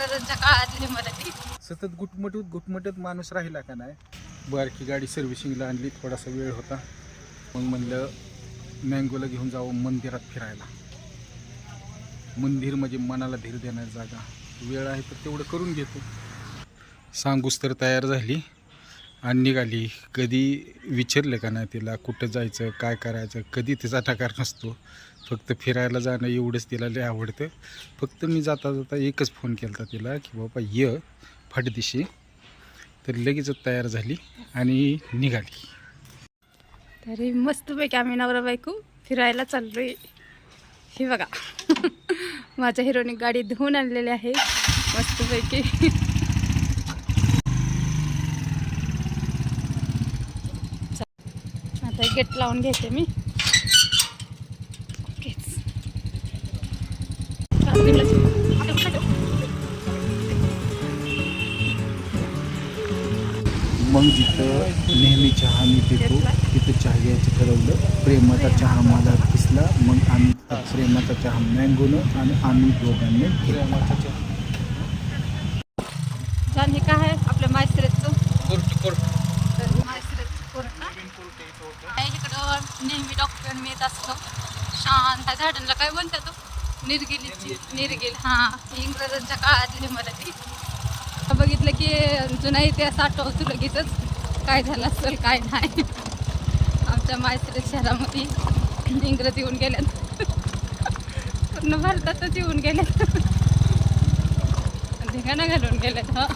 काळातली सतत गुटमटूत गुटमटत माणूस राहिला का नाही? बारकी गाडी सर्व्हिसिंगला आणली थोडासा वेळ होता. मग म्हणलं मँगोला घेऊन जावं मंदिरात फिरायला. मंदिर म्हणजे मनाला धीर देणारी जागा. वेळ आहे तर तेवढं करून घेतो. सांगूस तर तयार झाली. आणि निघाली. कधी विचारलं का नाही तिला कुठं जायचं काय करायचं? कधी तिचा टकार नसतो. फक्त फिरायला जाणं एवढंच तिला लय आवडतं. फक्त मी जाता जाता एकच फोन केला होता तिला की बाबा ये फाटदिशी. तर लगेचच तयार झाली आणि निघाली. तरी मस्तपैकी आम्ही नवरा बायको फिरायला चाललोय. हे बघा. माझ्या हिरोने गाडी धुवून आणलेली आहे. मस्तपैकी. चा- आता गेट लावून घेते मी. मग जिथं नेहमी चहा मी पितो तिथं चहा घ्यायचं ठरवलं. प्रेमाचा चहा मला दिसला. मग आम्ही प्रेमाचा चहा मँगोनं आणि आम्ही दोघांनी प्रेमाचा चहा. हे काय आहे? आपल्या मायसरेचं कोर्ट नेहमी डॉक्टर मी येत असतो. शांत झाडांना काय म्हणतात? तो? निर्गिल निर्गिल हां इंग्रजांच्या काळातली मराठी. बघितलं की जुना इतिहास आठवतो लगेचच. काय झालं असेल काय नाही. आमच्या मायसरे शहरामध्ये इंग्रज येऊन गेल्यात. पूर्ण भारतातच येऊन गेल्यात. धिंगाणा घालून गेल्यात हा.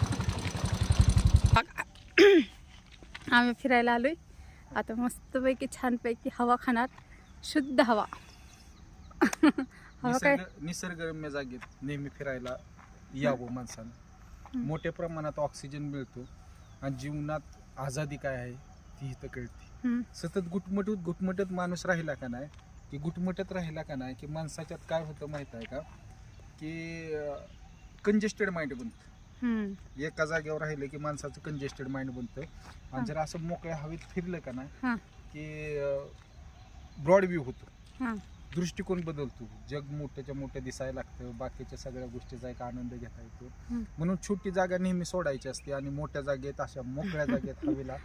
आम्ही फिरायला आलोय. आता मस्तपैकी छानपैकी हवा खाणार शुद्ध हवा. निसर्ग निसर्गरम्य जागेत नेहमी फिरायला यावं माणसानं. मोठ्या प्रमाणात ऑक्सिजन मिळतो आणि जीवनात आझादी काय आहे ती इथं कळते. सतत गुटमटूत गुटमटत माणूस राहिला का नाही की गुटमटत राहिला का नाही की माणसाच्यात काय होतं माहीत आहे का? की कंजेस्टेड माइंड बनतं. एका जागेवर राहिलं की माणसाचं कंजेस्टेड माइंड बनतं. आणि जर असं मोकळ्या हवेत फिरलं का नाही की ब्रॉड व्ह्यू होतो. दृष्टिकोन बदलतो. जग मोठ्याच्या मोठं दिसायला लागतं बाकीच्या सगळ्या गोष्टीचा एक आनंद घेता येतो. म्हणून छोटी जागा नेहमी सोडायची असते आणि मोठ्या जागेत अशा मोकळ्या जागेत हवेला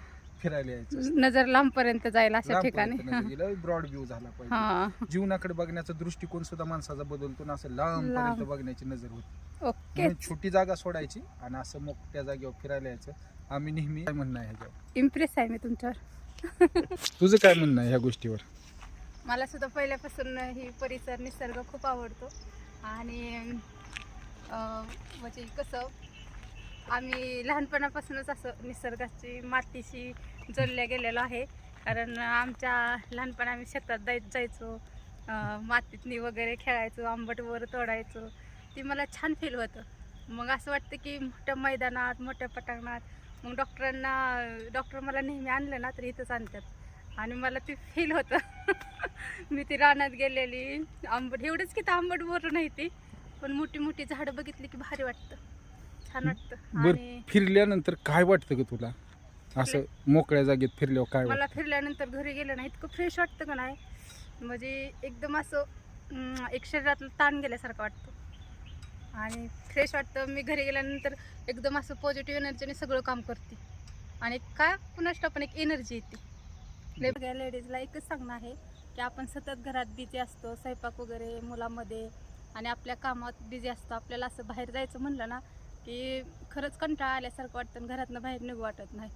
फिरायला यायचं. नजर लांबपर्यंत जाईल अशा ठिकाणी. ब्रॉड व्ह्यू झाला पाहिजे. जीवनाकडे बघण्याचा दृष्टिकोन सुद्धा माणसाचा बदलतो आणि असं लांब. बघण्याची नजर होती. ओके. छोटी जागा सोडायची आणि असं मोठ्या जागेवर फिरायला यायचं. आम्ही नेहमी काय म्हणणं आहे इम्प्रेस आहे मी तुमच्यावर. तुझं काय म्हणणं आहे ह्या गोष्टीवर? मला सुद्धा पहिल्यापासून ही परिसर निसर्ग खूप आवडतो. आणि म्हणजे कसं आम्ही लहानपणापासूनच असं निसर्गाची मातीशी जोडल्या गेलेलो आहे. कारण आमच्या लहानपणी आम्ही शेतात जाय जायचो मातीतनी वगैरे खेळायचो आंबट वर तोडायचो. ती मला छान फील होतं. मग असं वाटतं की मोठ्या मैदानात मोठ्या पटांगणात मग डॉक्टरांना डॉक्टर मला नेहमी आणलं ना तर इथंच आणतात. आणि मला ते फील होतं. मी ती रानात गेलेली. आंबट एवढंच की तर आंबट वर नाही ती. पण मोठी मोठी झाडं बघितली की भारी वाटतं. छान वाटतं. बर आणि फिरल्यानंतर काय वाटतं ग तुला? असं मोकळ्या जागेत फिरल्यावर काय मला फिरल्यानंतर घरी गेलं ना इतकं फ्रेश वाटतं का नाही म्हणजे एकदम असं एक शरीरातलं ताण गेल्यासारखं वाटतं. आणि फ्रेश वाटतं. मी घरी गेल्यानंतर एकदम असं पॉझिटिव्ह एनर्जीने सगळं काम करते. आणि काय कुणाष्ट पण एक एनर्जी येते. सगळ्या लेडीजला एकच सांगणं आहे की आपण सतत घरात बिझी असतो स्वयंपाक वगैरे मुलामध्ये आणि आपल्या कामात बिझी असतो. आपल्याला असं बाहेर जायचं म्हणलं ना की खरंच कंटाळा आल्यासारखं वाटतं घरातनं बाहेर निघू वाटत नाही.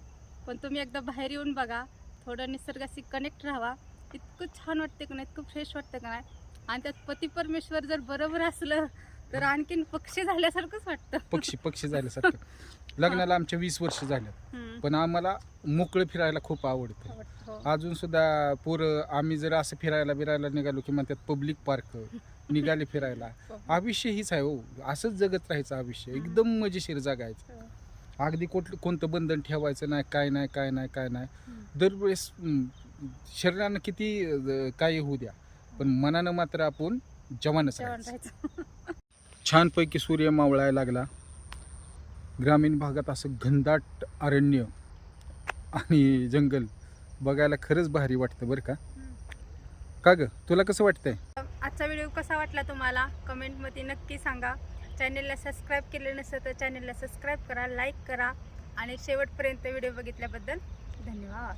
पण तुम्ही एकदा बाहेर येऊन बघा थोडं निसर्गाशी कनेक्ट राहावा इतकं छान वाटते का नाही इतकं फ्रेश वाटतं का नाही. आणि त्यात पती परमेश्वर जर बरोबर असलं तर आणखीन पक्षी झाल्यासारखंच वाटतं. पक्षी पक्षी झाल्यासारखं. लग्नाला आमच्या वीस वर्ष हम्म. पण आम्हाला मोकळं फिरायला खूप आवडतं. आवडतं, हो. अजून सुद्धा पोरं आम्ही जर असं फिरायला बिरायला निघालो की म्हणतात पब्लिक पार्क निघाले फिरायला. हो. आयुष्य हीच आहे हो. असंच जगत राहायचं आयुष्य. एकदम मजेशीर जगायचं हो. अगदी कोट कोणतं बंधन ठेवायचं नाही काय नाही काय नाही काय नाही. दरवेळेस शरीरानं किती अं, काही होऊ द्या. पण मनानं मात्र आपण जवानच राहायचं. छानपैकी सूर्य मावळायला लागला. ग्रामीण भागात असं घनदाट अरण्य आणि जंगल बघायला खरंच भारी वाटतं बरं का? का ग? तुला कसं वाटतंय? आजचा व्हिडिओ कसा वाटला तुम्हाला? कमेंटमध्ये नक्की सांगा. चॅनेलला सबस्क्राईब केलं नसेल तर चॅनेलला सबस्क्राईब करा लाईक करा आणि शेवटपर्यंत व्हिडिओ बघितल्याबद्दल धन्यवाद.